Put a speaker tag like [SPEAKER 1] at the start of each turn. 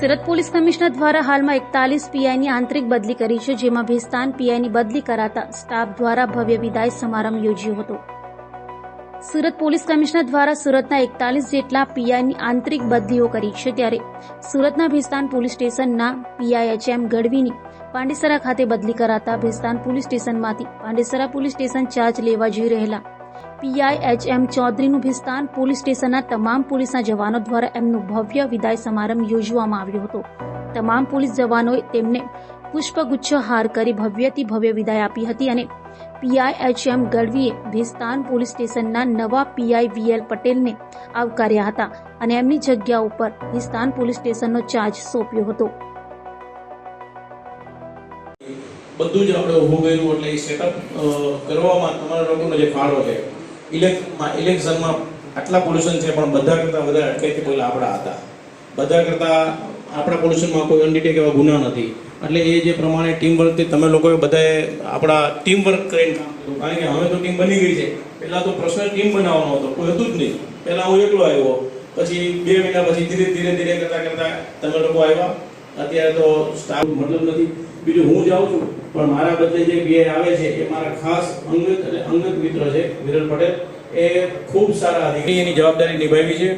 [SPEAKER 1] Surat police commissioner દ્વારા હાલમાં એકતાલીસ પીઆઈની આંતરિક બદલી કરી છે, જેમાં ભેસ્તાન પીઆઈની બદલી કરાતા સ્ટાફ દ્વારા ભવ્ય વિદાય સમારંભ યોજ્યો હતો. સુરત પોલીસ કમિશનર દ્વારા સુરતના એકતાલીસ જેટલા પીઆઈની આંતરિક બદલીઓ કરી છે, ત્યારે સુરતના ભેસ્તાન પોલીસ સ્ટેશનના પીઆઈ એચ એમ ગઢવીની પાંડેસરા ખાતે બદલી કરાતા ભેસ્તાન પોલીસ સ્ટેશનમાંથી પાંડેસરા પોલીસ સ્ટેશન ચાર્જ લેવા જઈ રહેલા પીઆઈ એચ એમ ચૌધરીનું ભિસ્તાન પોલીસ સ્ટેશનના તમામ પોલીસના જવાનો દ્વારા એમનું ભવ્ય વિદાય સમારંભ યોજવામાં આવ્યો હતો. તમામ પોલીસ જવાનોએ તેમને પુષ્પગુચ્છ હાર કરી ભવ્યથી ભવ્ય વિદાય આપી હતી અને પીઆઈ એચ એમ ગઢવીએ ભિસ્તાન પોલીસ સ્ટેશનના નવા પીઆઈ વીએલ પટેલને આવકાર્યા હતા અને એમની જગ્યા ઉપર ભિસ્તાન પોલીસ સ્ટેશનનો ચાર્જ સોંપ્યો હતો.
[SPEAKER 2] બધું જ આપણે ઊભું કર્યું એટલે એ સેટઅપ કરવામાં તમારા લોકોનો જે ફાળો છે ઇલેક્શનમાં ઇલેક્શનમાં આટલા પોલ્યુશન છે, પણ બધા કરતાં વધારે અટકાયથી પહેલાં આપણા હતા. બધા કરતાં આપણા પોલ્યુશનમાં કોઈ અનડિટેક એવા ગુના નથી. એટલે એ જે પ્રમાણે ટીમ વર્કથી તમે લોકોએ બધાએ આપણા ટીમ વર્ક કરીને કામ કર્યું. કારણ કે હવે તો ટીમ બની ગઈ છે. પહેલાં તો પ્રશ્ન ટીમ બનાવવાનો હતો. કોઈ હતું જ નહીં. પહેલાં હું એકલો આવ્યો. પછી બે મહિના પછી ધીરે ધીરે ધીરે કરતાં કરતાં તમે લોકો આવ્યા. અત્યારે તો સ્ટાફ મતલબ નથી. બીજું હું જાઉં છું, પણ મારા બદલે જે બે આવે છે, એ મારા ખાસ અંગત અને અંગત મિત્ર છે વિરલ પટેલ, એ ખૂબ સારા અધિકારી એની જવાબદારી નિભાવી છે.